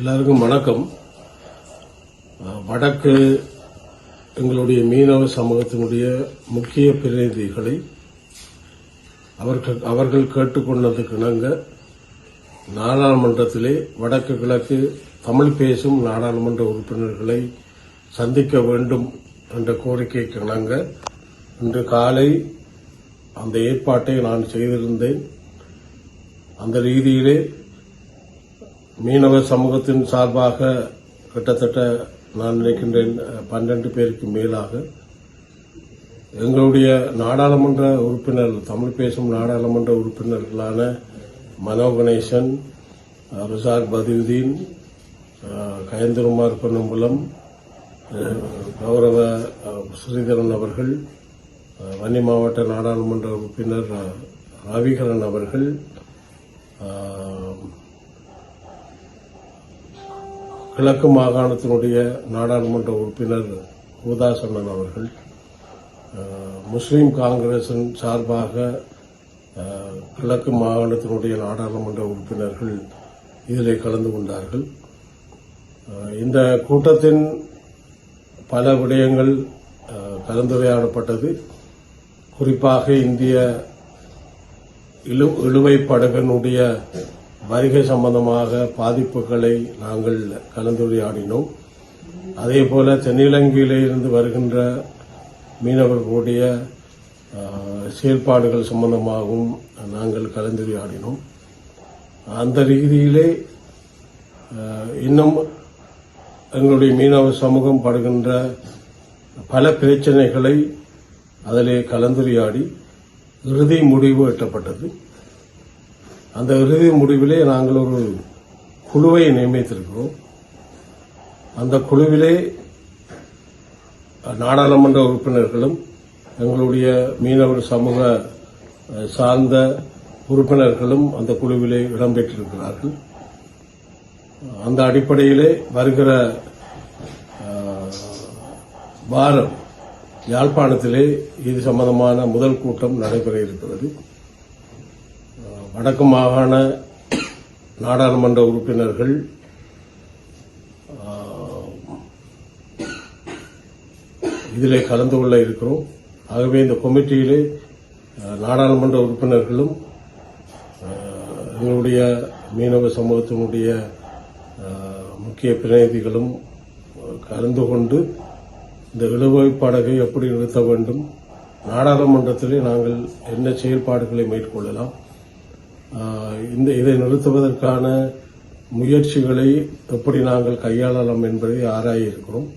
எல்லாருக்கும் வணக்கம். வடக்கு எங்களுடைய மீனவ சமூகத்தினுடைய முக்கிய பிரதிநிதிகளை அவர்கள் அவர்கள் கேட்டுக்கொண்டதுக்கு இணங்க நாடாளுமன்றத்திலே வடக்கு கிழக்கு தமிழ் பேசும் நாடாளுமன்ற உறுப்பினர்களை சந்திக்க வேண்டும் என்ற கோரிக்கைக்கு இணங்க இன்று காலை அந்த ஏற்பாட்டை நான் செய்திருந்தேன். அந்த ரீதியிலே மீனவ சமூகத்தின் சார்பாக கிட்டத்தட்ட நான் நினைக்கின்றேன் பன்னெண்டு பேருக்கு மேலாக. எங்களுடைய நாடாளுமன்ற உறுப்பினர்கள் தமிழ் பேசும் நாடாளுமன்ற உறுப்பினர்களான மனோ கணேசன் ரிசார் பதியுதீன் கயந்திரமார் கயந்திரகுமார் பொன்னம்பலம் கௌரவ ஸ்ரீதரன் அவர்கள் வன்னி மாவட்ட நாடாளுமன்ற உறுப்பினர் ரவிகரன் அவர்கள் கிழக்கு மாகாணத்தினுடைய நாடாளுமன்ற உறுப்பினர் உதாசண்ணன் அவர்கள் முஸ்லீம் காங்கிரசின் சார்பாக கிழக்கு மாகாணத்தினுடைய நாடாளுமன்ற உறுப்பினர்கள் இதில் கலந்து கொண்டார்கள். இந்த கூட்டத்தின் பல விடயங்கள் கலந்துரையாடப்பட்டது. குறிப்பாக இந்திய இழு இழுவை படகனுடைய வருகை சம்பந்தமாக பாதிப்புகளை நாங்கள் கலந்துரையாடினோம். அதே போல தென்னிலங்கையிலேருந்து வருகின்ற மீனவர்களுடைய செயல்பாடுகள் சம்பந்தமாகவும் நாங்கள் கலந்துரையாடினோம். அந்த ரீதியிலே இன்னும் எங்களுடைய மீனவ சமூகம் படுகின்ற பல பிரச்சனைகளை அதிலே கலந்துரையாடி இறுதி முடிவு எட்டப்பட்டது. அந்த இறுதி முடிவிலே நாங்கள் ஒரு குழுவை நியமித்திருக்கிறோம். அந்த குழுவிலே நாடாளுமன்ற உறுப்பினர்களும் எங்களுடைய மீனவர் சமூக சார்ந்த உறுப்பினர்களும் அந்த குழுவிலே இடம்பெற்றிருக்கிறார்கள் அந்த அடிப்படையிலே வருகிற வாரம் யாழ்ப்பாணத்திலே இது சம்பந்தமான முதல் கூட்டம் நடைபெற இருக்கிறது. வடக்கு மாகாண நாடாளுமன்ற உறுப்பினர்கள் இதில் கலந்து கொள்ள இருக்கிறோம். ஆகவே இந்த கமிட்டியிலே நாடாளுமன்ற உறுப்பினர்களும் எங்களுடைய மீனவ சமூகத்தினுடைய முக்கிய பிரதிநிதிகளும் கலந்து கொண்டு இந்த இழுவை படகை எப்படி நிறுத்த வேண்டும் நாடாளுமன்றத்திலே நாங்கள் என்ன செயல்பாடுகளை மேற்கொள்ளலாம் இந்த இதை நிறுத்துவதற்கான முயற்சிகளை எப்படி நாங்கள் கையாளலாம் என்பதை ஆராய இருக்கிறோம்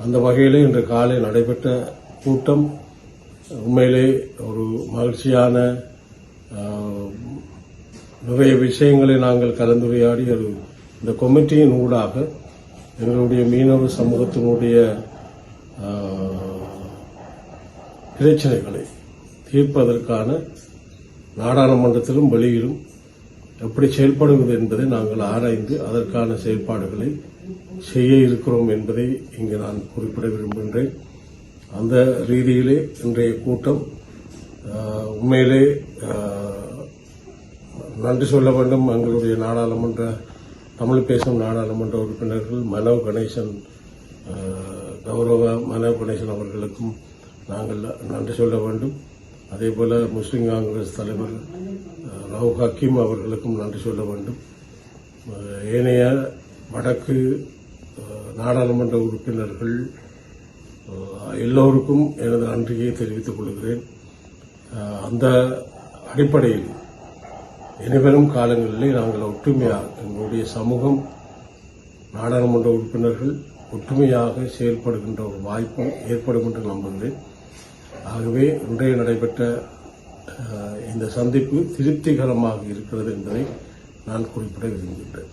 அந்த வகையிலே இன்று காலை நடைபெற்ற கூட்டம் உண்மையிலே ஒரு மகிழ்ச்சியான நிறைய விஷயங்களை நாங்கள் கலந்துரையாடி ஒரு இந்த கமிட்டியின் ஊடாக எங்களுடைய மீனவ சமூகத்தினுடைய பிரச்சனைகளை தீர்ப்பதற்கான நாடாளுமன்றத்திலும் வெளியிலும் எப்படி செயல்படுவது என்பதை நாங்கள் ஆராய்ந்து அதற்கான செயல்பாடுகளை செய்ய இருக்கிறோம் என்பதை இங்கு நான் குறிப்பிட விரும்புகின்றேன். அந்த ரீதியிலே இன்றைய கூட்டம் உண்மையிலே நன்றி சொல்ல வேண்டும். எங்களுடைய நாடாளுமன்ற தமிழ் பேசும் நாடாளுமன்ற உறுப்பினர்கள் மனோ கணேசன் கௌரவ மனோ கணேசன் அவர்களுக்கும் நாங்கள் நன்றி சொல்ல வேண்டும். அதே போல முஸ்லீம் காங்கிரஸ் தலைவர் அஹ், ஹக்கீம் அவர்களுக்கும் நன்றி சொல்ல வேண்டும். ஏனைய வடக்கு நாடாளுமன்ற உறுப்பினர்கள் எல்லோருக்கும் எனது நன்றியை தெரிவித்துக் கொள்கிறேன். அந்த அடிப்படையில் இனிவரும் காலங்களிலே நாங்கள் ஒற்றுமையாக எங்களுடைய சமூகம் நாடாளுமன்ற உறுப்பினர்கள் ஒற்றுமையாக செயல்படுகின்ற ஒரு வாய்ப்பு ஏற்படும் என்று நம்புகிறேன். ஆகவே இன்றைய நடைபெற்ற இந்த சந்திப்பு திருப்திகரமாக இருக்கிறது என்பதை நான் குறிப்பிட விரும்புகின்றேன்.